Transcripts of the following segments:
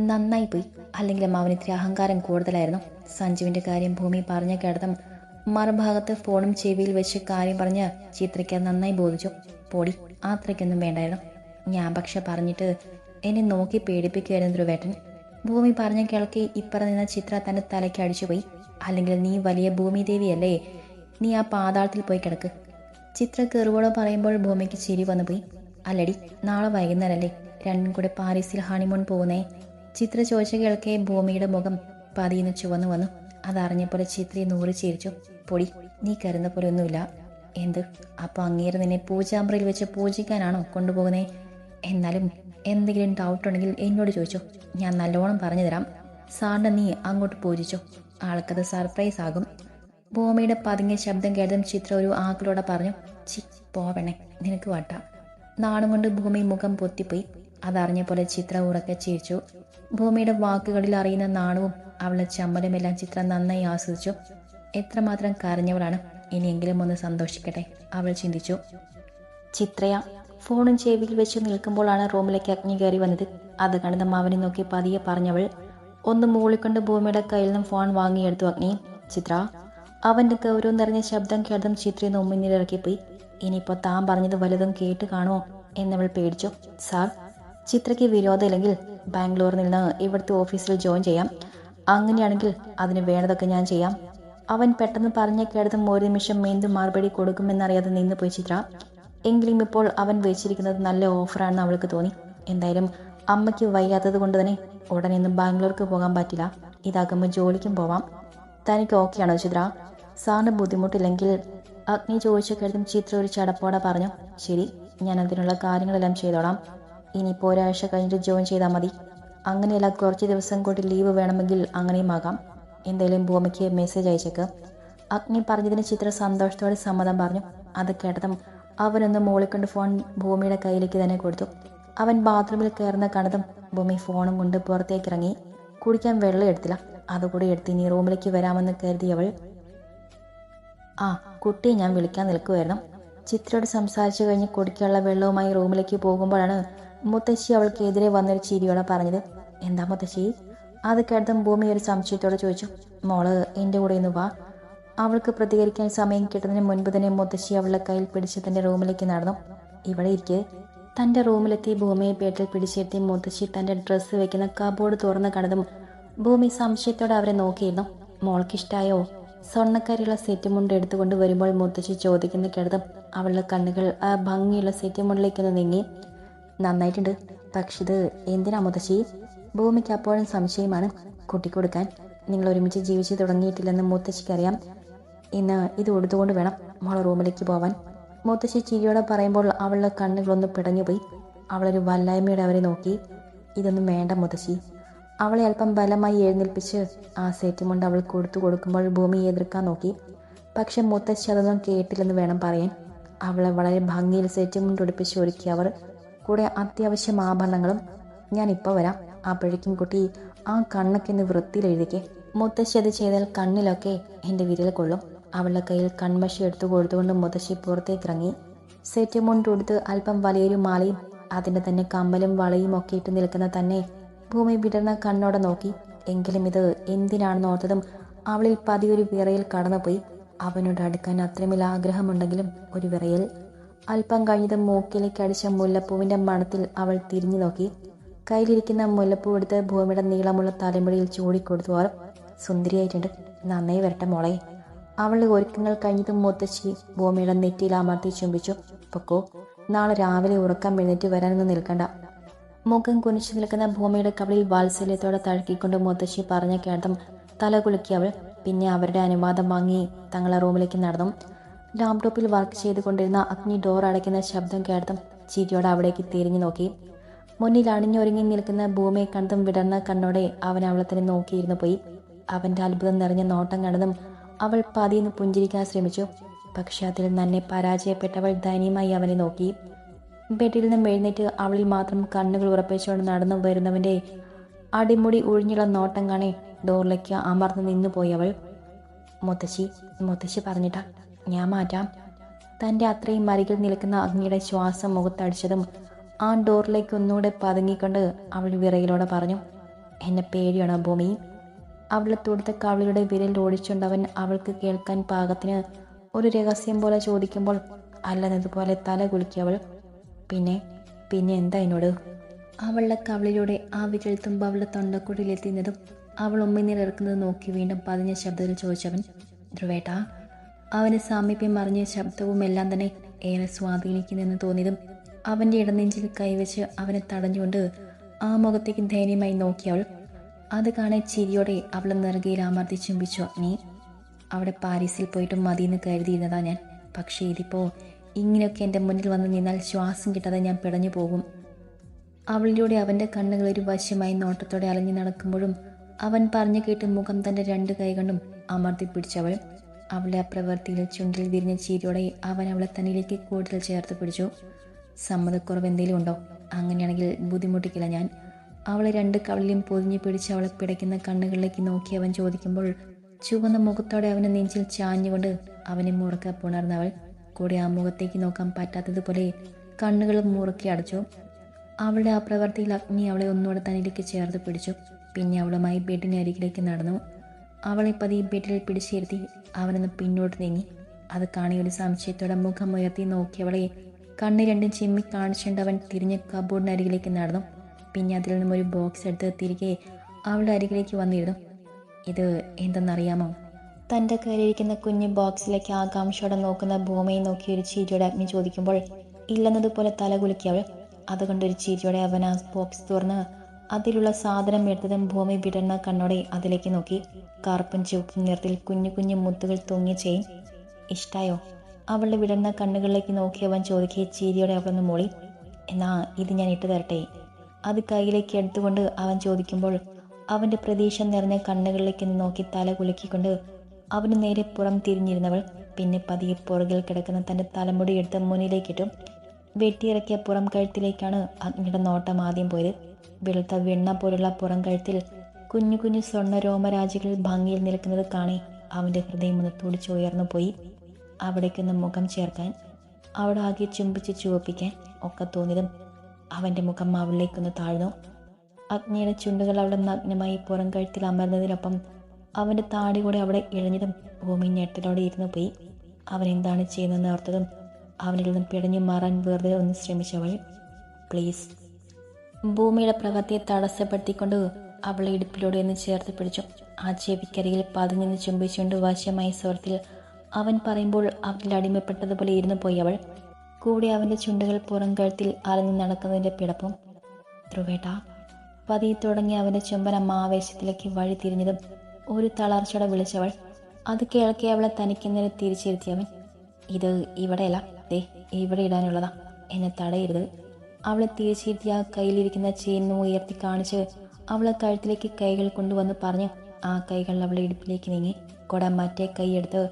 നന്നായി പോയി അല്ലെങ്കിൽ അവന് ഇത്തിരി അഹങ്കാരം കൂടുതലായിരുന്നു. സഞ്ജുവിന്റെ കാര്യം ഭൂമി പറഞ്ഞ കേട്ടതും മറുഭാഗത്ത് ഫോണും ചെവിയിൽ വെച്ച് കാര്യം പറഞ്ഞ് ചിത്രയ്ക്ക് നന്നായി ബോധിച്ചു. പൊടി അത്രയ്ക്കൊന്നും വേണ്ടായിരുന്നു. ഞാൻ പക്ഷെ പറഞ്ഞിട്ട് എന്നെ നോക്കി പേടിപ്പിക്കുകയായിരുന്നു ധ്രുവേട്ടൻ. ഭൂമി പറഞ്ഞ കേൾക്കി ഇപ്പറ നിന്ന ചിത്ര തന്റെ തലയ്ക്ക് അടിച്ചുപോയി. അല്ലെങ്കിൽ നീ വലിയ ഭൂമി ദേവിയല്ലേ നീ ആ പാതാളത്തിൽ പോയി കിടക്ക്. ചിത്ര കെറുവോട് പറയുമ്പോൾ ഭൂമിക്ക് ചിരി വന്നു പോയി അല്ലടി നാളെ വൈകുന്നേരല്ലേ. രണ്ടും കൂടെ പാരീസിൽ ഹണിമൂൺ പോകുന്നേ. ചിത്ര ചോദിച്ചു കേൾക്കെ ഭൂമിയുടെ മുഖം പതിയുന്ന ചുവന്നു വന്നു. അതറിഞ്ഞപ്പോൾ ചിത്രി നൂറ് ചിരിച്ചു. പൊടി നീ കരുന്ന പോലെ ഒന്നുമില്ല എന്ത്? അപ്പൊ അങ്ങേര് നിന്നെ പൂജാമ്പറയിൽ വെച്ച് പൂജിക്കാനാണോ കൊണ്ടുപോകുന്നേ? എന്നാലും എന്തെങ്കിലും ഡൗട്ട് ഉണ്ടെങ്കിൽ എന്നോട് ചോദിച്ചു. ഞാൻ നല്ലോണം പറഞ്ഞു തരാം. സാറിന് നീ അങ്ങോട്ട് പൂജിച്ചു? ആൾക്കത് സർപ്രൈസ് ആകും. ഭൂമിയുടെ പതുങ്ങിയ ശബ്ദം കേട്ടതും ചിത്ര ഒരു ആക്കളോടെ പറഞ്ഞു ചി പോവണേ. നിനക്ക് വട്ട. നാണുകൊണ്ട് ഭൂമി മുഖം പൊത്തിപ്പോയി. അതറിഞ്ഞ പോലെ ചിത്ര ഉറക്കെ ചിരിച്ചു. ഭൂമിയുടെ വാക്കുകളിൽ അറിയുന്ന നാണവും അവളുടെ ചമ്മലുമെല്ലാം ചിത്രം നന്നായി ആസ്വദിച്ചു. എത്രമാത്രം കരഞ്ഞവളാണ്. ഇനിയെങ്കിലും ഒന്ന് സന്തോഷിക്കട്ടെ. അവൾ ചിന്തിച്ചു. ചിത്രയ ഫോണും ചെവിയിൽ വെച്ച് നിൽക്കുമ്പോഴാണ് റൂമിലേക്ക് അഗ്നി കയറി വന്നത്. അത് കണ്ട് മാവനെ നോക്കി പതിയെ പറഞ്ഞവൾ ഒന്ന് മൂളിക്കൊണ്ട് ഭൂമിയുടെ കയ്യിൽ നിന്നും ഫോൺ വാങ്ങിയെടുത്തു അഗ്നി. ചിത്ര അവന്റെ ഗൗരവം നിറഞ്ഞ ശബ്ദം കേട്ടതും ചിത്രയെന്ന് ഉമ്മിനിലിറക്കിപ്പോയി ഇനിയിപ്പോൾ താൻ പറഞ്ഞത് വലുതും കേട്ട് കാണുമോ? എന്നവൾ പേടിച്ചു. സാർ ചിത്രയ്ക്ക് വിരോധമില്ലെങ്കിൽ ബാംഗ്ലൂരിൽ നിന്ന് ഇവിടുത്തെ ഓഫീസിൽ ജോയിൻ ചെയ്യാം. അങ്ങനെയാണെങ്കിൽ അതിന് വേണ്ടതൊക്കെ ഞാൻ ചെയ്യാം. അവൻ പെട്ടെന്ന് പറഞ്ഞ കേട്ടതും ഒരു നിമിഷം എന്ത് മറുപടി കൊടുക്കുമെന്നറിയാതെ നിന്ന് പോയി ചിത്ര. എങ്കിലും ഇപ്പോൾ അവൻ വെച്ചിരിക്കുന്നത് നല്ല ഓഫറാണെന്ന് അവൾക്ക് തോന്നി. എന്തായാലും അമ്മയ്ക്ക് വയ്യാത്തത് കൊണ്ട് തന്നെ ഉടനെ ഒന്നും ബാംഗ്ലൂർക്ക് പോകാൻ പറ്റില്ല. ഇതാകുമ്പോൾ ജോലിക്കും പോവാം. തനിക്ക് ഓക്കെയാണോ ചിത്ര? സാറിന് ബുദ്ധിമുട്ടില്ലെങ്കിൽ അഗ്നി ചോദിച്ച കേട്ടതും ചിത്ര ഒരു ചടപ്പോടെ പറഞ്ഞു. ശരി ഞാൻ അതിനുള്ള കാര്യങ്ങളെല്ലാം ചെയ്തോളാം. ഇനിയിപ്പോൾ ഒരാഴ്ച കഴിഞ്ഞിട്ട് ജോയിൻ ചെയ്താൽ മതി. അങ്ങനെയല്ല കുറച്ച് ദിവസം കൂടി ലീവ് വേണമെങ്കിൽ അങ്ങനെയും ആകാം. എന്തായാലും ഭൂമിക്ക് മെസ്സേജ് അയച്ചേക്ക്. അഗ്നി പറഞ്ഞതിന് ചിത്ര സന്തോഷത്തോടെ സമ്മതം പറഞ്ഞു. അത് കേട്ടതും അവനൊന്ന് മോളിക്കൊണ്ട് ഫോൺ ഭൂമിയുടെ കയ്യിലേക്ക് തന്നെ കൊടുത്തു. അവൻ ബാത്റൂമിൽ കയറുന്ന കണ്ടതും ഭൂമി ഫോണും കൊണ്ട് പുറത്തേക്ക് ഇറങ്ങി. കുടിക്കാൻ വെള്ളം എടുത്തില്ല. അതുകൂടി എടുത്ത് ഇനി റൂമിലേക്ക് വരാമെന്ന് കരുതിയവൾ ആ കുട്ടിയെ ഞാൻ വിളിക്കാൻ നിൽക്കുമായിരുന്നു ചിത്രയോട് സംസാരിച്ചു കഴിഞ്ഞ് കുടിക്കാനുള്ള വെള്ളവുമായി റൂമിലേക്ക് പോകുമ്പോഴാണ് മുത്തശ്ശി അവൾക്കെതിരെ വന്നൊരു ചിരിയോടെ പറഞ്ഞത് എന്താ മുത്തശ്ശി? അത് കേട്ടതും ഭൂമി ഒരു സംശയത്തോടെ ചോദിച്ചു മോൾ എന്റെ കൂടെ ഇന്ന് വാ. അവൾക്ക് പ്രതികരിക്കാൻ സമയം കിട്ടുന്നതിന് മുൻപ് തന്നെ മുത്തശ്ശി അവളുടെ കയ്യിൽ പിടിച്ച് തന്റെ റൂമിലേക്ക് നടന്നു. ഇവിടെ ഇരിക്കെ. തന്റെ റൂമിലെത്തി ഭൂമിയെ പേട്ടിൽ പിടിച്ചെത്തി മുത്തശ്ശി തന്റെ ഡ്രസ്സ് വെക്കുന്ന കബോർഡ് തുറന്ന് കണ്ടതും ഭൂമി സംശയത്തോടെ അവരെ നോക്കിയിരുന്നു. മോൾക്കിഷ്ടായോ? സ്വർണക്കാരിയുള്ള സെറ്റ് മുണ്ട് എടുത്തുകൊണ്ട് വരുമ്പോൾ മുത്തശ്ശി ചോദിക്കുന്ന കേട്ടതും അവളുടെ കണ്ണുകൾ ആ ഭംഗിയുള്ള സെറ്റ് മുണ്ടിലേക്കൊന്ന് നീങ്ങി. നന്നായിട്ടുണ്ട്. പക്ഷെ ഇത് എന്തിനാ മുത്തശ്ശി? ഭൂമിക്ക് അപ്പോഴും സംശയമാണ് കുട്ടി കൊടുക്കാൻ നിങ്ങൾ ഒരുമിച്ച് ജീവിച്ചു തുടങ്ങിയിട്ടില്ലെന്ന് മുത്തശ്ശിക്കറിയാം. ഇന്ന് ഇത് ഉടുത്തുകൊണ്ട് വേണം മോൾ റൂമിലേക്ക് പോവാൻ. മുത്തശ്ശി ചിരിയോടെ പറയുമ്പോൾ അവളുടെ കണ്ണുകളൊന്ന് പിടഞ്ഞുപോയി. അവളൊരു വല്ലായ്മയുടെ അവരെ നോക്കി. ഇതൊന്നും വേണ്ട മുത്തശ്ശി. അവളെ അല്പം ബലമായി എഴുന്നേൽപ്പിച്ച് ആ സെറ്റും കൊണ്ട് അവൾ കൊടുത്തു കൊടുക്കുമ്പോൾ ഭൂമി എതിർക്കാൻ നോക്കി. പക്ഷെ മുത്തശ്ശി അതൊന്നും കേട്ടില്ലെന്ന് വേണം പറയാൻ. അവളെ വളരെ ഭംഗിയിൽ സെറ്റും കൊണ്ട് ഉടുപ്പിച്ച് ഒരുക്കി അവർ. കൂടെ അത്യാവശ്യം ആഭരണങ്ങളും ഞാൻ ഇപ്പോൾ വരാം. അപ്പോഴേക്കും കുട്ടി ആ കണ്ണൊക്കെ ഒന്ന് വൃത്തിയിലെഴുതിക്കെ. മുത്തശ്ശി അത് ചെയ്താൽ കണ്ണിലൊക്കെ എന്റെ വിരൽ കൊള്ളും. അവളുടെ കയ്യിൽ കൺമഷി എടുത്തു കൊടുത്തുകൊണ്ട് മുത്തശ്ശി പുറത്തേക്ക് ഇറങ്ങി സെറ്റ് മുണ്ട് കൊടുത്ത് അല്പം വലിയൊരു മാലയും അതിന്റെ തന്നെ കമ്മലും വളയും ഒക്കെ ഇട്ട് നിൽക്കുന്ന തന്നെ ഭൂമി വിടർന്ന കണ്ണോടെ നോക്കി. എങ്കിലും ഇത് എന്തിനാണെന്ന് ഓർത്തതും അവളിൽ പതിയൊരു വിറയിൽ കടന്നുപോയി. അവനോട് അടുക്കാൻ അത്രമേൽ ആഗ്രഹമുണ്ടെങ്കിലും ഒരു വിറയൽ അല്പം കഴിഞ്ഞത് മൂക്കിലേക്ക് അടിച്ച മുല്ലപ്പൂവിന്റെ മണത്തിൽ അവൾ തിരിഞ്ഞു നോക്കി. കയ്യിലിരിക്കുന്ന മുല്ലപ്പൂ എടുത്ത് ഭൂമിയുടെ നീളമുള്ള തലമുടിയിൽ ചൂടിക്കൊടുത്തു. അവർ സുന്ദരിയായിട്ടുണ്ട്. നന്നായി വരട്ടെ മോളെ. അവളുടെ ഒരുക്കങ്ങൾ കഴിഞ്ഞതും മുത്തശ്ശി ഭൂമിയുടെ നെറ്റിയിൽ അമർത്തി ചുംബിച്ചു. പൊക്കോ നാളെ രാവിലെ ഉറക്കം എഴുന്നേറ്റ് വരാനൊന്നും നിൽക്കണ്ട. മുഖം കുനിച്ചു നിൽക്കുന്ന ഭൂമിയുടെ കവളിൽ വാത്സല്യത്തോടെ തഴക്കിക്കൊണ്ട് മുത്തശ്ശി പറഞ്ഞ കേട്ടതും തല കുലുക്കി അവൾ. പിന്നെ അവരുടെ അനുവാദം വാങ്ങി തങ്ങളെ റൂമിലേക്ക് നടന്നു. ലാപ്ടോപ്പിൽ വർക്ക് ചെയ്തുകൊണ്ടിരുന്ന അഗ്നി ഡോർ അടയ്ക്കുന്ന ശബ്ദം കേട്ടതും ചിരിയോടെ അവിടേക്ക് തിരിഞ്ഞു നോക്കി. മുന്നിൽ അണിഞ്ഞൊരുങ്ങി നിൽക്കുന്ന ഭൂമിയെ കണ്ടതും വിടർന്ന കണ്ണോടെ അവൻ അവളെ തന്നെ നോക്കിയിരുന്നു പോയി. അവന്റെ അത്ഭുതം നിറഞ്ഞ നോട്ടം കണ്ടതും അവൾ പതിയെന്ന് പുഞ്ചിരിക്കാൻ ശ്രമിച്ചു. പക്ഷെ അതിൽ നന്നെ പരാജയപ്പെട്ടവൾ ദയനീയമായി അവനെ നോക്കി. ബെഡിൽ നിന്നും എഴുന്നേറ്റ് അവളിൽ മാത്രം കണ്ണുകൾ ഉറപ്പിച്ചുകൊണ്ട് നടന്നു വരുന്നവന്റെ അടിമുടി ഒഴിഞ്ഞുള്ള നോട്ടം കാണേ ഡോറിലേക്ക് അമർന്നു അവൾ. മുത്തശ്ശി മുത്തശ്ശി പറഞ്ഞിട്ടാ? ഞാൻ മാറ്റാം. തന്റെ അത്രയും അരികിൽ നിൽക്കുന്ന അഗ്നിയുടെ ശ്വാസം മുഖത്തടിച്ചതും ആ ഡോറിലേക്ക് ഒന്നുകൂടെ പതുങ്ങിക്കൊണ്ട് അവൾ വിറയിലൂടെ പറഞ്ഞു എന്നെ പേടിയാണ് ഭൂമി? അവളെ തൊടുത്ത കവളിയുടെ വിരൽ ഓടിച്ചുകൊണ്ട് അവൻ അവൾക്ക് കേൾക്കാൻ പാകത്തിന് ഒരു രഹസ്യം പോലെ ചോദിക്കുമ്പോൾ അല്ലെന്നതുപോലെ തല കുലുക്കിയവൾ പിന്നെ പിന്നെ എന്താ എന്നോട് അവളുടെ കവളിലൂടെ ആ വിരൽ തുമ്പ് അവളുടെ തൊണ്ടക്കുടിയിലെത്തിയതും അവൾ ഉമ്മിനിറക്കുന്നത് നോക്കി വീണ്ടും പതിഞ്ഞ ശബ്ദത്തിൽ ചോദിച്ചവൻ ധ്രുവേട്ടാ അവന് സാമീപ്യം അറിഞ്ഞ ശബ്ദവും എല്ലാം തന്നെ ഏറെ സ്വാധീനിക്കുന്നെന്ന് തോന്നിയതും അവന്റെ ഇടനെഞ്ചിൽ കൈവച്ച് അവനെ തടഞ്ഞുകൊണ്ട് ആ മുഖത്തേക്ക് ദയനീയമായി നോക്കിയവൾ അത് കാണെ ചിരിയോടെ അവൾ നെറുകയിൽ അമർത്തി ചുംബിച്ചു. അഗ്നി അവിടെ പാരീസിൽ പോയിട്ട് മതിയെന്ന് കരുതിയിരുന്നതാ ഞാൻ. പക്ഷേ ഇതിപ്പോൾ ഇങ്ങനെയൊക്കെ എന്റെ മുന്നിൽ വന്ന് നിന്നാൽ ശ്വാസം കിട്ടാതെ ഞാൻ പിടഞ്ഞു പോകും. അവളിലൂടെ അവന്റെ കണ്ണുകൾ ഒരു വശമായി നോട്ടത്തോടെ അലഞ്ഞു നടക്കുമ്പോഴും അവൻ പറഞ്ഞു കേട്ട് മുഖം തന്റെ രണ്ട് കൈകൊണ്ടും അമർത്തി പിടിച്ചവൾ അവളെ ആ പ്രവൃത്തിയിൽ ചുണ്ടിൽ വിരിഞ്ഞ ചീരിയോടെ അവൻ അവളെ തന്നിലേക്ക് കൂടുതൽ ചേർത്ത് പിടിച്ചു. സമ്മതക്കുറവ് എന്തെങ്കിലും ഉണ്ടോ? അങ്ങനെയാണെങ്കിൽ ബുദ്ധിമുട്ടിക്കില്ല ഞാൻ. അവളെ രണ്ട് കവളിലും പൊതിഞ്ഞു പിടിച്ച് അവളെ പിടയ്ക്കുന്ന കണ്ണുകളിലേക്ക് നോക്കി അവൻ ചോദിക്കുമ്പോൾ ചുവന്ന മുഖത്തോടെ അവനെ നെഞ്ചിൽ ചാഞ്ഞുകൊണ്ട് അവനെ മുറുക്ക പുണർന്നവൾ കൂടെ ആ മുഖത്തേക്ക് നോക്കാൻ പറ്റാത്തതുപോലെ കണ്ണുകൾ മുറുക്കി അടച്ചു. അവളുടെ ആ പ്രവൃത്തിയിൽ അഗ്നി അവളെ ഒന്നുകൂടെ തന്നിലേക്ക് ചേർത്ത് പിടിച്ചു. പിന്നെ അവളുമായി ബെഡിന് അരികിലേക്ക് നടന്നു. അവളെ പതിയെ ബെഡിൽ പിടിച്ചിരുത്തി അവനൊന്ന് പിന്നോട്ട് നീങ്ങി. അത് കാണി ഒരു സംശയത്തോടെ മുഖം ഉയർത്തി നോക്കിയവളെ കണ്ണ് രണ്ടും ചിമ്മി കാണിച്ചുകൊണ്ട് അവൻ തിരിഞ്ഞ് കബോർഡിനരികിലേക്ക് നടന്നു. പിന്നെ അതിൽ നിന്നും ഒരു ബോക്സ് എടുത്ത് തിരികെ അവളുടെ അരികിലേക്ക് വന്നിരുന്നു. ഇത് എന്തെന്നറിയാമോ? തന്റെ കയ്യിലിരിക്കുന്ന കുഞ്ഞ് ബോക്സിലേക്ക് ആകാംക്ഷയോടെ നോക്കുന്ന ഭൂമിയെ നോക്കി ഒരു ചിരിയോടെ അഗ്നി ചോദിക്കുമ്പോൾ ഇല്ലെന്നതുപോലെ തല കുലുക്കി അവൾ അതുകൊണ്ട് ഒരു ചിരിയോടെ അവൻ ആ ബോക്സ് തുറന്ന് അതിലുള്ള സാധനം എടുത്തതും ഭൂമി വിടർന്ന കണ്ണോടെ അതിലേക്ക് നോക്കി. കറുപ്പും ചുവപ്പും നിറത്തിൽ കുഞ്ഞു കുഞ്ഞു മുത്തുകൾ തൂങ്ങിയ ചെയിൻ ഇഷ്ടായോ? അവളുടെ വിടർന്ന കണ്ണുകളിലേക്ക് നോക്കി അവൻ ചീരിയോടെ ചിരിയോടെ അവളൊന്ന് മൂളി. എന്നാ ഇത് ഞാൻ ഇട്ടു തരട്ടെ. അത് കയ്യിലേക്ക് എടുത്തുകൊണ്ട് അവൻ ചോദിക്കുമ്പോൾ അവന്റെ പ്രതീക്ഷ നിറഞ്ഞ കണ്ണുകളിലേക്ക് നോക്കി തല കുലുക്കിക്കൊണ്ട് അവന് നേരെ പുറം തിരിഞ്ഞിരുന്നവൾ പിന്നെ പതിയെ പുറകിൽ കിടക്കുന്ന തന്റെ തലമുടി എടുത്ത് മുന്നിലേക്കിട്ടും. വെട്ടിയിറക്കിയ പുറം കഴുത്തിലേക്കാണ് അഗ്നിയുടെ നോട്ടം ആദ്യം പോയത്. വെളുത്ത വെണ്ണ പോലുള്ള പുറം കഴുത്തിൽ കുഞ്ഞു കുഞ്ഞു സ്വർണ രോമരാജികൾ ഭംഗിയിൽ നിൽക്കുന്നത് കാണി അവന്റെ ഹൃദയം ഒന്ന് തുടിച്ചുയർന്നു പോയി. അവിടേക്കൊന്ന് മുഖം ചേർക്കാൻ അവിടെ ആകെ ചുംബിച്ച് ചുവപ്പിക്കാൻ ഒക്കെ തോന്നിയതും അവന്റെ മുഖം അവളിലേക്കൊന്ന് താഴ്ന്നു. അഗ്നിയുടെ ചുണ്ടുകൾ അവിടെ നഗ്നമായി പുറം കഴുത്തിൽ അമർന്നതിനൊപ്പം അവന്റെ താടി കൂടെ അവിടെ ഇഴഞ്ഞതും ഭൂമി ഞെട്ടലോടെ ഇരുന്നു പോയി. അവൻ എന്താണ് ചെയ്യുന്നതെന്ന് ഓർത്തതും അവനിൽ നിന്നും പിടഞ്ഞു മാറാൻ വെറുതെ ഒന്ന് ശ്രമിച്ചവൾ പ്ലീസ് ഭൂമിയുടെ പ്രവൃത്തിയെ തടസ്സപ്പെടുത്തിക്കൊണ്ട് അവളെ ഇടുപ്പിലൂടെ ഒന്ന് ചേർത്ത് പിടിച്ചു. ആ ചെവിക്കരികിൽ പതിഞ്ഞെന്ന് ചുംബിച്ചുകൊണ്ട് വശമായ സ്വരത്തിൽ അവൻ പറയുമ്പോൾ അവരിൽ അടിമപ്പെട്ടതുപോലെ ഇരുന്നു പോയി അവൾ. കൂടെ അവന്റെ ചുണ്ടുകൾ പുറം കഴുത്തിൽ അലഞ്ഞു നടക്കുന്നതിന്റെ പിടപ്പും. ധ്രുവേട്ട പതി തുടങ്ങി അവന്റെ ചുംബനം ആവേശത്തിലേക്ക് വഴി തിരിഞ്ഞതും ഒരു തളർച്ചയോടെ വിളിച്ചവൾ അത് കേൾക്കെ അവളെ തനിക്കുന്നതിന് തിരിച്ചിരുത്തിയവൻ. ഇത് ഇവിടെയല്ല. ദേ ഇവിടെ ഇടാനുള്ളതാ. എന്നെ തടയരുത്. അവളെ തിരിച്ചിരുത്തി ആ കയ്യിലിരിക്കുന്ന ചെയിനും ഉയർത്തി കാണിച്ച് അവളെ കഴുത്തിലേക്ക് കൈകൾ കൊണ്ടുവന്ന് പറഞ്ഞു ആ കൈകൾ അവളെ ഇടുപ്പിലേക്ക് നീങ്ങി. കൊട മറ്റേ കൈയെടുത്ത്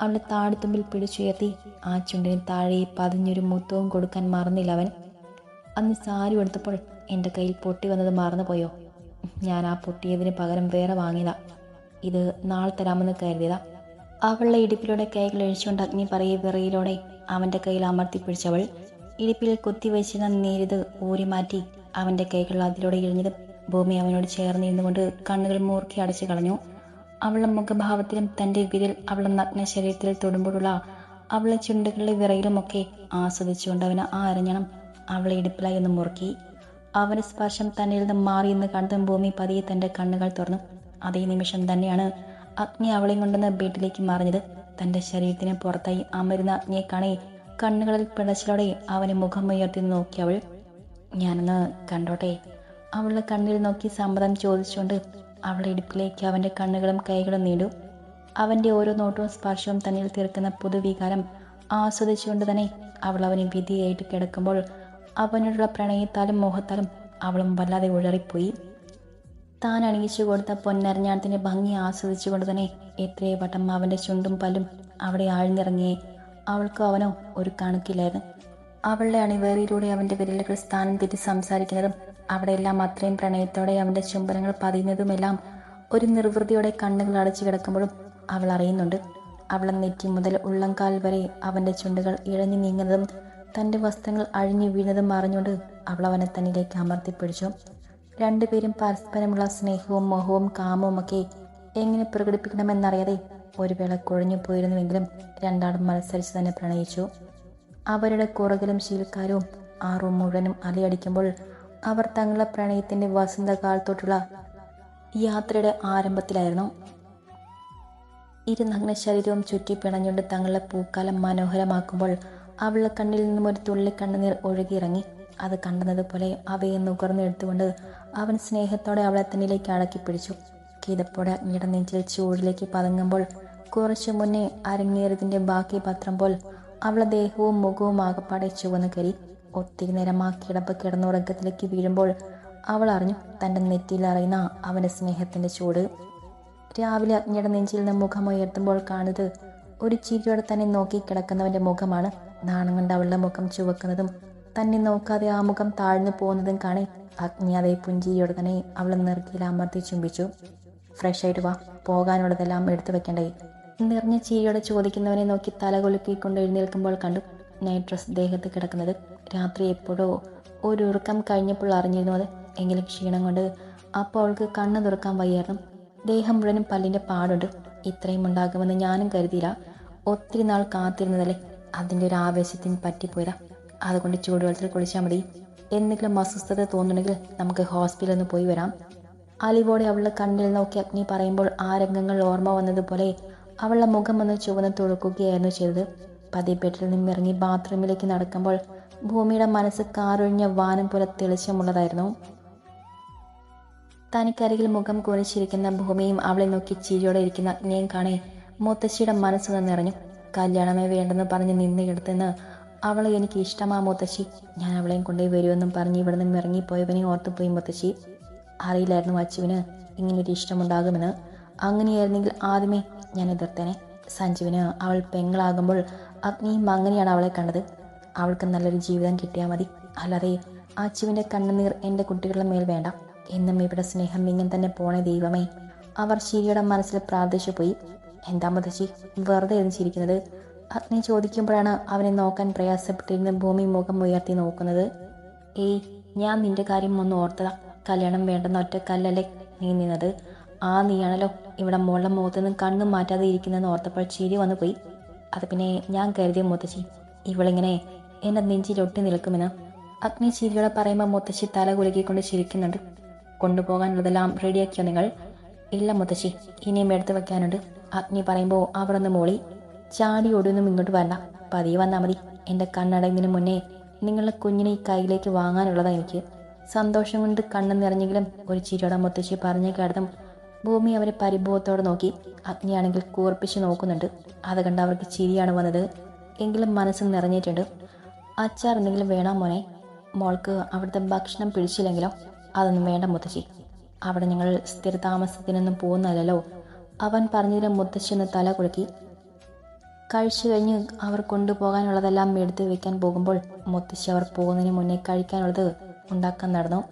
അവളെ താടിത്തുമ്പിൽ പിടിച്ചുയർത്തി. ആ ചുണ്ടിന് താഴെ പതിഞ്ഞൊരു മുത്തവും കൊടുക്കാൻ മറന്നില്ല അവൻ. അന്ന് സാരി എടുത്തപ്പോൾ എന്റെ കയ്യിൽ പൊട്ടി വന്നത് മറന്നുപോയോ? ഞാൻ ആ പൊട്ടിയതിന് പകരം വേറെ വാങ്ങിയതാ. ഇത് നാളെ തരാമെന്ന് കരുതിയതാ. അവളുടെ ഇടുപ്പിലൂടെ കൈകൾ അഴിച്ചുകൊണ്ട് അഗ്നി പറയെ വിറയിലൂടെ അവന്റെ കയ്യിൽ അമർത്തി പിടിച്ചവൾ ഇടുപ്പിൽ കുത്തിവെച്ചിരുന്ന ഊരി മാറ്റി അവന്റെ കൈകൾ അതിലൂടെ ഇഴിഞ്ഞത് ഭൂമി അവനോട് ചേർന്ന് ഇരുന്നുകൊണ്ട് കണ്ണുകൾ മൂർക്കി അടച്ചു കളഞ്ഞു. അവളുടെ മുഖഭാവത്തിലും തന്റെ വിരൽ അവളുടെ നഗ്ന ശരീരത്തിൽ തൊടുമ്പോഴുള്ള അവളെ ചുണ്ടുകളിലെ വിറയിലുമൊക്കെ ആസ്വദിച്ചുകൊണ്ട് അവന് ആ അരഞ്ഞണം അവളെ ഇടുപ്പിലായി ഒന്ന് മുറുക്കി. അവന്റെ സ്പർശം തന്നിൽ നിന്ന് മാറി എന്ന് കണ്ടും ഭൂമി പതിയെ തന്റെ കണ്ണുകൾ തുറന്നു. അതേ നിമിഷം തന്നെയാണ് അഗ്നി അവളെയും കൊണ്ടുവന്ന് വീട്ടിലേക്ക് മറിഞ്ഞത്. തന്റെ ശരീരത്തിന് പുറത്തായി അമരുന്ന അഗ്നിയെ കാണി കണ്ണുകളിൽ പിടച്ചിലോടെ അവനെ മുഖം ഉയർത്തി നോക്കി അവൾ ഞാനൊന്ന് കണ്ടോട്ടെ? അവളുടെ കണ്ണിൽ നോക്കി സമ്മതം ചോദിച്ചുകൊണ്ട് അവളുടെ ഇടുപ്പിലേക്ക് അവന്റെ കണ്ണുകളും കൈകളും നീണ്ടു. അവന്റെ ഓരോ നോട്ടവും സ്പർശവും തന്നിൽ തീർക്കുന്ന പുതുവികാരം ആസ്വദിച്ചുകൊണ്ട് തന്നെ അവൾ അവന് വിധിയായിട്ട് കിടക്കുമ്പോൾ അവനോടുള്ള പ്രണയത്താലും മോഹത്താലും അവളും വല്ലാതെ ഉഴറിപ്പോയി. താൻ അണിയിച്ചു കൊടുത്ത പൊന്നരഞ്ഞാണത്തിന്റെ ഭംഗി ആസ്വദിച്ചുകൊണ്ട് തന്നെ എത്രയോ വട്ടം അവന്റെ ചുണ്ടും പല്ലും അവിടെ ആഴ്ന്നിറങ്ങിയേ അവൾക്ക് അവനോ ഒരു കണക്കില്ലായിരുന്നു. അവളുടെ അണിവേറിയിലൂടെ അവന്റെ വിരലുകൾ സ്ഥാനം തെറ്റി സംസാരിക്കുന്നതും അവിടെയെല്ലാം അത്രയും പ്രണയത്തോടെ അവന്റെ ചുംബനങ്ങൾ പതിയുന്നതുമെല്ലാം ഒരു നിർവൃതിയോടെ കണ്ണുകൾ അടച്ചു കിടക്കുമ്പോഴും അവൾ അറിയുന്നുണ്ട്. അവളെ നെറ്റി മുതൽ ഉള്ളംകാൽ വരെ അവന്റെ ചുണ്ടുകൾ ഇഴഞ്ഞു നീങ്ങുന്നതും തന്റെ വസ്ത്രങ്ങൾ അഴിഞ്ഞു വീഴുന്നതും അറിഞ്ഞുകൊണ്ട് അവൾ അവനെ തന്നിലേക്ക് അമർത്തിപ്പിടിച്ചു രണ്ടുപേരും പരസ്പരമുള്ള സ്നേഹവും മോഹവും കാമവും ഒക്കെ എങ്ങനെ പ്രകടിപ്പിക്കണമെന്നറിയാതെ ഒരു വേള കുഴഞ്ഞു പോയിരുന്നുവെങ്കിലും രണ്ടാളും മത്സരിച്ച് തന്നെ പ്രണയിച്ചു. അവരുടെ കുറകിലും ശീലക്കാരും ആ റൂം മുഴുവനും അലയടിക്കുമ്പോൾ അവർ തങ്ങളുടെ പ്രണയത്തിന്റെ വസന്തകാലത്തോട്ടുള്ള യാത്രയുടെ ആരംഭത്തിലായിരുന്നു. ഇരു നഗ്ന ശരീരവും ചുറ്റി പിണഞ്ഞുകൊണ്ട് തങ്ങളുടെ പൂക്കാലം മനോഹരമാക്കുമ്പോൾ അവളുടെ കണ്ണിൽ നിന്നും ഒരു തുള്ളി കണ്ണുനീർ ഒഴുകിയിറങ്ങി. അത് കണ്ടതുപോലെ അവയെ നുകർന്നെടുത്തുകൊണ്ട് അവൻ സ്നേഹത്തോടെ അവളെ തന്നിലേക്ക് അടക്കി പിടിച്ചു കിതപ്പോടെ അഗ്നിയുടെ നെഞ്ചിൽ ചൂടിലേക്ക് പതങ്ങുമ്പോൾ കുറച്ചു മുന്നേ അരങ്ങേറിയതിന്റെ ബാക്കി പത്രം പോൽ അവളെ ദേഹവും മുഖവും ആകപ്പാടെ ചുവന്നു കരി ഒത്തിരി നേരം ആ കിടപ്പ് കിടന്നുറക്കത്തിലേക്ക് വീഴുമ്പോൾ അവൾ അറിഞ്ഞു തന്റെ നെറ്റിയിൽ അറിയുന്ന അവന്റെ സ്നേഹത്തിന്റെ ചൂട്. രാവിലെ അഗ്നിയുടെ നെഞ്ചിൽ നിന്ന് മുഖം ഉയർത്തുമ്പോൾ കാണുന്നത് ഒരു ചിരിയോടെ തന്നെ നോക്കി കിടക്കുന്നവന്റെ മുഖമാണ്. നാണം കൊണ്ട് അവളുടെ മുഖം ചുവക്കുന്നതും തന്നെ നോക്കാതെ ആ മുഖം താഴ്ന്നു പോകുന്നതും കാണി അഗ്നി അതേ പുഞ്ചിരിയോടെ തന്നെ അവളെ നെറുക്കിയിൽ അമർത്തി ചുംബിച്ചു. ഫ്രഷ് ആയിട്ട് വാ പോകാനുള്ളതെല്ലാം എടുത്തു വെക്കണ്ടേ? നിറഞ്ഞ ചിരിയോടെ ചോദിക്കുന്നവനെ നോക്കി തല കൊലുക്കിക്കൊണ്ട് എഴുന്നേൽക്കുമ്പോൾ കണ്ടു നൈറ്റ് ഡ്രസ് ദേഹത്ത് കിടക്കുന്നത്. രാത്രി എപ്പോഴോ ഒരു ഉറക്കം കഴിഞ്ഞപ്പോൾ അറിഞ്ഞിരുന്നു അത്. എങ്കിലും ക്ഷീണം കൊണ്ട് അപ്പോൾ അവൾക്ക് കണ്ണ് തുറക്കാൻ വയ്യായിരുന്നു. ദേഹം മുഴുവനും പല്ലിന്റെ പാടുണ്ട്. ഇത്രയും ഉണ്ടാകുമെന്ന് ഞാനും കരുതിയില്ല. ഒത്തിരി നാൾ കാത്തിരുന്നതല്ലേ? അതിന്റെ ഒരു ആവേശത്തിന് പറ്റിപ്പോയതാ. അതുകൊണ്ട് ചൂടുവെള്ളത്തിൽ കുളിച്ചാൽ മതി. എന്തെങ്കിലും അസ്വസ്ഥത തോന്നുന്നുണ്ടെങ്കിൽ നമുക്ക് ഹോസ്പിറ്റലിൽ നിന്ന് പോയി വരാം. അലിവോടെ അവളുടെ കണ്ണിൽ നോക്കി അഗ്നി പറയുമ്പോൾ ആ രംഗങ്ങൾ ഓർമ്മ വന്നതുപോലെ അവളുടെ മുഖം ഒന്ന് ചുവന്ന് തുറക്കുകയായിരുന്നു ചെയ്തത്. പതിപ്പെട്ടിൽ നിന്നും ഇറങ്ങി ബാത്റൂമിലേക്ക് നടക്കുമ്പോൾ ഭൂമിയുടെ മനസ്സ് കാറൊഴിഞ്ഞ വാനം പോലെ തെളിച്ചമുള്ളതായിരുന്നു. തനിക്കരികിൽ മുഖം കുനിച്ചിരിക്കുന്ന ഭൂമിയും അവളെ നോക്കി ചിരിയോടെ ഇരിക്കുന്ന അഗ്നിയും കാണേ മുത്തശ്ശിയുടെ മനസ്സ് നിറഞ്ഞു. കല്യാണമേ വേണ്ടെന്ന് പറഞ്ഞ് നിന്ന് എടുത്തെന്ന് അവൾ എനിക്ക് ഇഷ്ടമാ മുത്തശ്ശി. ഞാൻ അവളെയും കൊണ്ടേ വരുമെന്നും പറഞ്ഞ് ഇവിടെ നിന്ന് ഇറങ്ങിപ്പോയവനെ ഓർത്തുപോയി മുത്തശ്ശി. അറിയില്ലായിരുന്നു അച്ചുവിന് ഇങ്ങനൊരു ഇഷ്ടമുണ്ടാകുമെന്ന്. അങ്ങനെയായിരുന്നെങ്കിൽ ആദ്യമേ ഞാൻ എതിർത്തേനെ. സഞ്ജുവിന് അവൾ പെങ്ങളാകുമ്പോൾ അഗ്നിയും അങ്ങനെയാണ് അവളെ കണ്ടത്. അവൾക്ക് നല്ലൊരു ജീവിതം കിട്ടിയാൽ മതി. അല്ലാതെ അച്ചുവിന്റെ കണ്ണുനീർ എന്റെ കുട്ടികളുടെ മേൽ വേണ്ട. എന്നും ഇവിടെ സ്നേഹം ഇങ്ങനെ തന്നെ പോണേ ദൈവമേ. അവർ ശിരിയുടെ മനസ്സിൽ പ്രാർത്ഥിച്ചു പോയി. എന്താ മുതച്ചി വെറുതെ ഇരുന്ന് ചിരിക്കുന്നത്? അഗ്നി ചോദിക്കുമ്പോഴാണ് അവനെ നോക്കാൻ പ്രയാസപ്പെട്ടിരുന്ന ഭൂമി മുഖം ഉയർത്തി നോക്കുന്നത്. ഏയ് ഞാൻ നിന്റെ കാര്യം ഒന്ന് ഓർത്തതാ. കല്യാണം വേണ്ടെന്ന ഒറ്റ കല്ലല്ലേ നീ നിന്നത്? ആ നീയാണല്ലോ ഇവിടെ മോളുടെ മുഖത്തു നിന്ന് കണ്ണും മാറ്റാതെ ഇരിക്കുന്നതെന്ന് ഓർത്തപ്പോൾ ചിരി വന്നു പോയി. അത് പിന്നെ ഞാൻ കരുതിയ മുത്തശ്ശി ഇവളിങ്ങനെ എന്നെ നെഞ്ചിലൊട്ടി നിൽക്കുമെന്ന്. അഗ്നി ചിരിയോടെ പറയുമ്പോൾ മുത്തശ്ശി തല കുലുക്കിക്കൊണ്ട് ചിരിക്കുന്നുണ്ട്. കൊണ്ടുപോകാനുള്ളതെല്ലാം റെഡിയാക്കിയോ നിങ്ങൾ? ഇല്ല മുത്തശ്ശി ഇനിയും എടുത്തു വെക്കാനുണ്ട്. അഗ്നി പറയുമ്പോൾ അവർ ഒന്ന് മോളി ചാടി ഓടിയൊന്നും ഇങ്ങോട്ട് വരണ്ട. പതിയെ വന്നാൽ മതി. എന്റെ കണ്ണടയുന്നതിന് മുന്നേ നിങ്ങളുടെ കുഞ്ഞിനെ ഈ കയ്യിലേക്ക് വാങ്ങാനുള്ളതാണ് എനിക്ക്. സന്തോഷം കൊണ്ട് കണ്ണ് നിറഞ്ഞെങ്കിലും ഒരു ചിരിയോടെ മുത്തശ്ശി പറഞ്ഞു കേട്ടതും ഭൂമി അവരെ പരിഭവത്തോടെ നോക്കി. അഗ്നിയാണെങ്കിൽ കൂർപ്പിച്ച് നോക്കുന്നുണ്ട്. അത് കണ്ട് അവർക്ക് ചിരിയാണ് വന്നത്. എങ്കിലും മനസ്സ് നിറഞ്ഞിട്ടുണ്ട്. അച്ചാർ എന്തെങ്കിലും വേണോ മോനെ? മോൾക്ക് അവിടുത്തെ ഭക്ഷണം പിടിച്ചില്ലെങ്കിലോ? അതൊന്നും വേണ്ട മുത്തശ്ശി. അവിടെ ഞങ്ങൾ സ്ഥിരതാമസത്തിനൊന്നും പോകുന്നില്ലല്ലോ അവൻ പറഞ്ഞതിന് മുത്തശ്ശി ഒന്ന് തല കുലുക്കി. കഴിച്ചു കഴിഞ്ഞ് അവർ കൊണ്ടുപോകാനുള്ളതെല്ലാം എടുത്തു വെക്കാൻ പോകുമ്പോൾ മുത്തശ്ശി അവർ പോകുന്നതിന് മുന്നേ കഴിക്കാനുള്ളത് ഉണ്ടാക്കാൻ നടന്നു.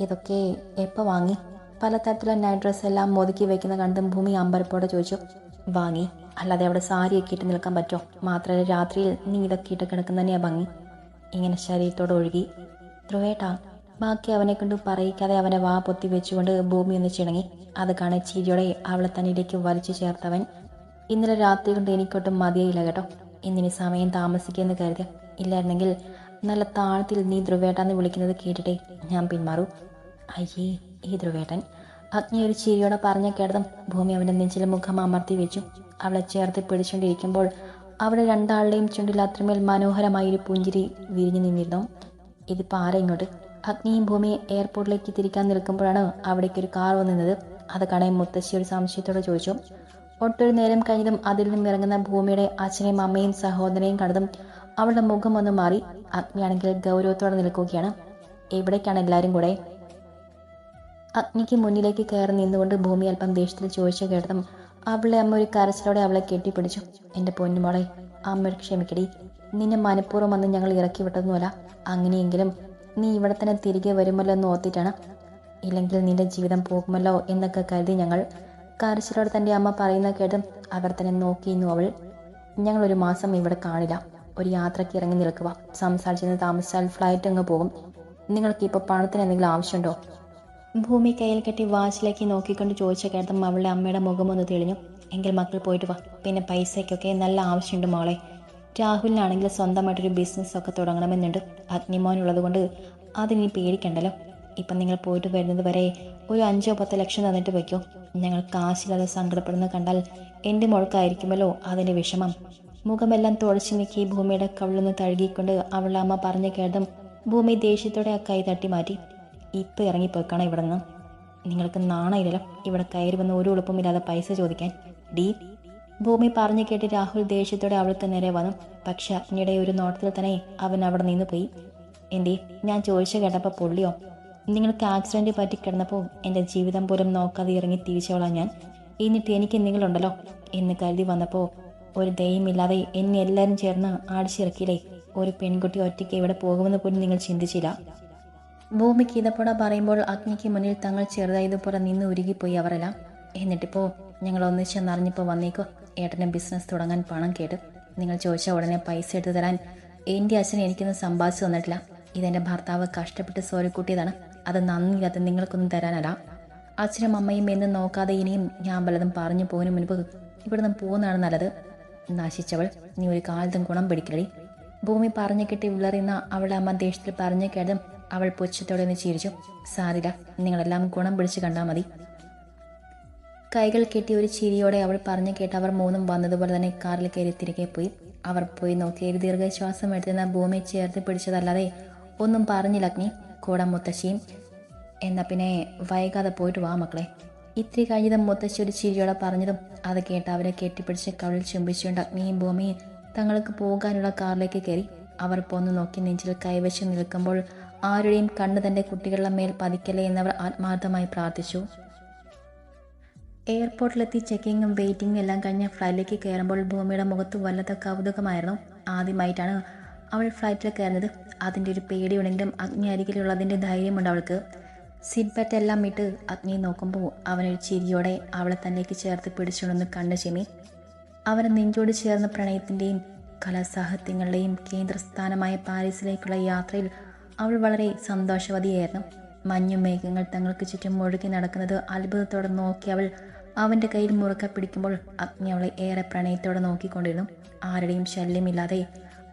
ഇതൊക്കെ എപ്പോൾ വാങ്ങി? പലതരത്തിലുള്ള നൈറ്റ് ഡ്രസ്സ് എല്ലാം ഒതുക്കി വെക്കുന്ന കണ്ടും ഭൂമി അമ്പരപ്പോടെ ചോദിച്ചു വാങ്ങി? അല്ലാതെ അവിടെ സാരിയൊക്കെ ഇട്ട് നിൽക്കാൻ പറ്റുമോ? മാത്രമല്ല രാത്രിയിൽ നീ ഇതൊക്കെ ഇട്ട് കിടക്കുന്ന തന്നെയാ ഭംഗി. ഇങ്ങനെ ശരീരത്തോട് ഒഴുകി ധ്രുവേട്ടാ ബാക്കി അവനെ കൊണ്ട് പറയിക്കാതെ അവനെ വാ പൊത്തി വെച്ചുകൊണ്ട് ഭൂമി ഒന്ന് ചിണങ്ങി. അത് കാണെ ചിരിയോടെ അവളെ തന്നിലേക്ക് വലിച്ചു ചേർത്തവൻ. ഇന്നലെ രാത്രി കൊണ്ട് എനിക്കൊട്ടും മതിയായില്ല കേട്ടോ. ഇന്നിനി സമയം താമസിക്കുമെന്ന് കരുതി. ഇല്ലായിരുന്നെങ്കിൽ നല്ല താഴത്തിൽ നീ ധ്രുവേട്ടാന്ന് വിളിക്കുന്നത് കേട്ടിട്ടേ ഞാൻ പിന്മാറൂ. അയ്യേ ഈ ധ്രുവേട്ടൻ അഗ്നി ഒരു ചിരിയോടെ പറഞ്ഞ കേട്ടതും ഭൂമി അവന്റെ നെഞ്ചിൽ മുഖം അമർത്തി വെച്ചു. അവളെ ചേർത്ത് പിടിച്ചുകൊണ്ടിരിക്കുമ്പോൾ അവിടെ രണ്ടാളുടെയും ചുണ്ടിൽ അത്രമേൽ മനോഹരമായ ഒരു പുഞ്ചിരി വിരിഞ്ഞു നിന്നിരുന്നു. ഇതിപ്പോൾ ആരാ ഇങ്ങോട്ട്? അഗ്നിയും ഭൂമിയെ എയർപോർട്ടിലേക്ക് തിരിക്കാൻ നിൽക്കുമ്പോഴാണ് അവിടേക്ക് ഒരു കാർ വന്നിരുന്നത്. അത് കാണാൻ മുത്തശ്ശി ഒരു സംശയത്തോടെ ചോദിച്ചു. ഒട്ടൊരു നേരം കഴിഞ്ഞതും അതിൽ നിന്നും ഇറങ്ങുന്ന ഭൂമിയുടെ അച്ഛനെയും അമ്മയും സഹോദരനെയും കണ്ടതും അവളുടെ മുഖം ഒന്ന് മാറി. അഗ്നിയാണെങ്കിൽ ഗൗരവത്തോടെ നിൽക്കുകയാണ്. എവിടേക്കാണ് എല്ലാവരും കൂടെ? അഗ്നിക്ക് മുന്നിലേക്ക് കയറി നിന്നുകൊണ്ട് ഭൂമി അല്പം ദേഷ്യത്തിൽ ചോദിച്ചു കേട്ടതും അവളെ അമ്മ ഒരു കരച്ചിലോടെ അവളെ കെട്ടിപ്പിടിച്ചു എന്റെ പൊന്നുമോളെ അമ്മയോട് ക്ഷമിക്കടി. നിന്നെ മനഃപൂർവം വന്ന് ഞങ്ങൾ ഇറക്കി വിട്ടതൊന്നുമല്ല. അങ്ങനെയെങ്കിലും നീ ഇവിടെ തന്നെ തിരികെ വരുമല്ലോ എന്ന് ഓർത്തിട്ടാണ്. ഇല്ലെങ്കിൽ നിന്റെ ജീവിതം പോകുമല്ലോ എന്നൊക്കെ കരുതി ഞങ്ങൾ കരച്ചിലോടെ തന്റെ അമ്മ പറയുന്ന കേട്ടും അവർ തന്നെ നോക്കിയിരുന്നു അവൾ. ഞങ്ങൾ ഒരു മാസം ഇവിടെ കാണില്ല. ഒരു യാത്രയ്ക്ക് ഇറങ്ങി നിൽക്കുക. സംസാരിച്ചെന്ന് താമസിച്ചാൽ ഫ്ലൈറ്റ് അങ്ങ് പോകും. നിങ്ങൾക്ക് ഇപ്പോൾ പണത്തിന് എന്തെങ്കിലും ആവശ്യമുണ്ടോ? ഭൂമി കയ്യിൽ കെട്ടി വാച്ചിലേക്ക് നോക്കിക്കൊണ്ട് ചോദിച്ച കേട്ടം അവളുടെ അമ്മയുടെ മുഖമൊന്ന് തെളിഞ്ഞു. എങ്കിൽ മക്കൾ പോയിട്ട് വാ. പിന്നെ പൈസയ്ക്കൊക്കെ നല്ല ആവശ്യമുണ്ട് മോളെ. രാഹുലിനാണെങ്കിൽ സ്വന്തമായിട്ടൊരു ബിസിനസ്സൊക്കെ തുടങ്ങണമെന്നുണ്ട്. അഗ്നിമോനുള്ളത് കൊണ്ട് അതിനി പേടിക്കണ്ടല്ലോ. ഇപ്പം നിങ്ങൾ പോയിട്ട് വരുന്നത് വരെ ഒരു അഞ്ചോ പത്തോ ലക്ഷം തന്നിട്ട് വയ്ക്കോ ഞങ്ങൾ കാശില്ലാതെ സങ്കടപ്പെടുന്നത് കണ്ടാൽ എന്റെ മുഴക്കായിരിക്കുമല്ലോ അതിന്റെ വിഷമം. മുഖമെല്ലാം തുടച്ചു നീക്കി ഭൂമിയുടെ കവിളൊന്ന് തഴുകിക്കൊണ്ട് അവളുടെ അമ്മ പറഞ്ഞു കേട്ടതും ഭൂമി ദേഷ്യത്തോടെ ആ കൈ തട്ടി മാറ്റി. ഇപ്പം ഇറങ്ങിപ്പോയിക്കണം ഇവിടെ നിന്ന് നിങ്ങൾക്ക് നാണയില്ലല്ലോ ഇവിടെ കയറി വന്ന് ഒരു എളുപ്പമില്ലാതെ പൈസ ചോദിക്കാൻ. ഡി ഭൂമി പറഞ്ഞു കേട്ട് രാഹുൽ ദേഷ്യത്തോടെ അവൾക്ക് നേരെ വന്നു. പക്ഷെ അഗ്നിയുടെ ഒരു നോട്ടത്തിൽ തന്നെ അവൻ അവിടെ നിന്ന് പോയി. എന്തേ ഞാൻ ചോദിച്ചു കേട്ടപ്പോൾ പൊള്ളിയോ? നിങ്ങൾക്ക് ആക്സിഡന്റ് പറ്റി കിടന്നപ്പോൾ എന്റെ ജീവിതം പോലും നോക്കാതെ ഇറങ്ങി തിരിച്ചോളാം ഞാൻ. എന്നിട്ട് എനിക്ക് നിങ്ങളുണ്ടല്ലോ എന്ന് കരുതി വന്നപ്പോൾ ഒരു ദയമില്ലാതെ എന്നെ എല്ലാവരും ചേർന്ന് ആടിച്ചിറക്കിയില്ലേ? ഒരു പെൺകുട്ടി ഒറ്റയ്ക്ക് ഇവിടെ പോകുമെന്ന് പോലും നിങ്ങൾ ചിന്തിച്ചില്ല. ഭൂമിക്ക് ഇതപ്പുട പറയുമ്പോൾ അഗ്നിക്ക് മുന്നിൽ തങ്ങൾ ചെറുതായതുപോലെ നിന്ന് ഉരുകിപ്പോയി അവരെല്ലാം. എന്നിട്ടിപ്പോൾ ഞങ്ങൾ ഒന്നിച്ചെന്നറിഞ്ഞപ്പോൾ വന്നേക്കോ. ഏട്ടന് ബിസിനസ് തുടങ്ങാൻ പണം കേട്ടു. നിങ്ങൾ ചോദിച്ച ഉടനെ പൈസ എടുത്തു തരാൻ എന്റെ അച്ഛൻ എനിക്കൊന്നും സമ്പാദിച്ചു തന്നിട്ടില്ല. ഇതെന്റെ ഭർത്താവ് കഷ്ടപ്പെട്ട് സോരിക്കൂട്ടിയതാണ് അത് നന്ദിയില്ലാത്ത നിങ്ങൾക്കൊന്നും തരാനല്ല. അച്ഛനും അമ്മയും എന്ന് നോക്കാതെ ഇനിയും ഞാൻ വല്ലതും പറഞ്ഞു പോകുന്നതിന് മുൻപ് ഇവിടുന്ന് പോകുന്നതാണ് നല്ലത്. നശിച്ചവൾ നീ ഒരു കാലത്തും ഗുണം പിടിക്കലടി ഭൂമി പറഞ്ഞു കിട്ടി വിളറിയുന്ന അവളുടെ അമ്മ ദേഷ്യത്തിൽ പറഞ്ഞു കേട്ടതും അവൾ പുച്ഛത്തോടെ ഒന്ന് ചിരിച്ചു. സാരില്ല നിങ്ങളെല്ലാം ഗുണം പിടിച്ച് കണ്ടാൽ മതി. കൈകൾ കെട്ടി ഒരു ചിരിയോടെ അവൾ പറഞ്ഞു കേട്ട് അവർ മൂന്നും വന്നതുപോലെ തന്നെ കാറിൽ കയറി തിരികെ പോയി. അവർ പോയി നോക്കി ഒരു ദീർഘശ്വാസം എടുത്തുന്ന ഭൂമി ചേർത്ത് പിടിച്ചതല്ലാതെ ഒന്നും പറഞ്ഞില്ല അഗ്നി. കൂടെ മുത്തശ്ശിയും. എന്നാ പിന്നെ വൈകാതെ പോയിട്ട് വാ മക്കളെ. ഇത്തിരി കഴിഞ്ഞതും മുത്തശ്ശി ഒരു ചിരിയോടെ പറഞ്ഞതും അത് കേട്ട് അവരെ കെട്ടിപ്പിടിച്ച് കവിളിൽ ചുംബിച്ചുകൊണ്ട് അഗ്നിയും ഭൂമിയും തങ്ങൾക്ക് പോകാനുള്ള കാറിലേക്ക് കയറി. അവർ പോന്ന് നോക്കി നെഞ്ചിൽ കൈവശം നിൽക്കുമ്പോൾ ആരുടെയും കണ്ണ് തന്റെ കുട്ടികളുടെ മേൽ പതിക്കലേ എന്നവർ ആത്മാർത്ഥമായി പ്രാർത്ഥിച്ചു. എയർപോർട്ടിലെത്തി ചെക്കിങ്ങും വെയിറ്റിംഗും എല്ലാം കഴിഞ്ഞ് ഫ്ലൈറ്റിലേക്ക് കയറുമ്പോൾ ഭൂമിയുടെ മുഖത്ത് വല്ലാത്ത കൗതുകമായിരുന്നു. ആദ്യമായിട്ടാണ് അവൾ ഫ്ലൈറ്റിൽ കയറുന്നത്. അതിന്റെ ഒരു പേടിയുണ്ടെങ്കിലും അഗ്നി അരികിലുള്ളതിന്റെ ധൈര്യമുണ്ട് അവൾക്ക്. സീറ്റ് ബെൽറ്റ് എല്ലാം ഇട്ട് അഗ്നിയെ നോക്കുമ്പോൾ അവനൊരു ചിരിയോടെ അവളെ തന്നേക്ക് ചേർത്ത് പിടിച്ചുകൊണ്ടൊന്ന് കണ്ണു ചെമി അവൻ നെഞ്ചോട് ചേർന്ന പ്രണയത്തിന്റെയും കലാസാഹിത്യങ്ങളുടെയും കേന്ദ്രസ്ഥാനമായ പാരീസിലേക്കുള്ള യാത്രയിൽ അവൾ വളരെ സന്തോഷവതിയായിരുന്നു. മഞ്ഞും മേഘങ്ങൾ തങ്ങൾക്ക് ചുറ്റും ഒഴുകി നടക്കുന്നത് അത്ഭുതത്തോടെ നോക്കി അവൾ അവന്റെ കയ്യിൽ മുറുക്ക പിടിക്കുമ്പോൾ അഗ്നി അവളെ ഏറെ പ്രണയത്തോടെ നോക്കിക്കൊണ്ടിരുന്നു. ആരുടെയും ശല്യമില്ലാതെ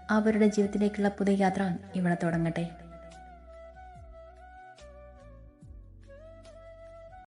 അവരുടെ ജീവിതത്തിലേക്കുള്ള പുതിയ യാത്ര ഇവിടെ തുടങ്ങട്ടെ.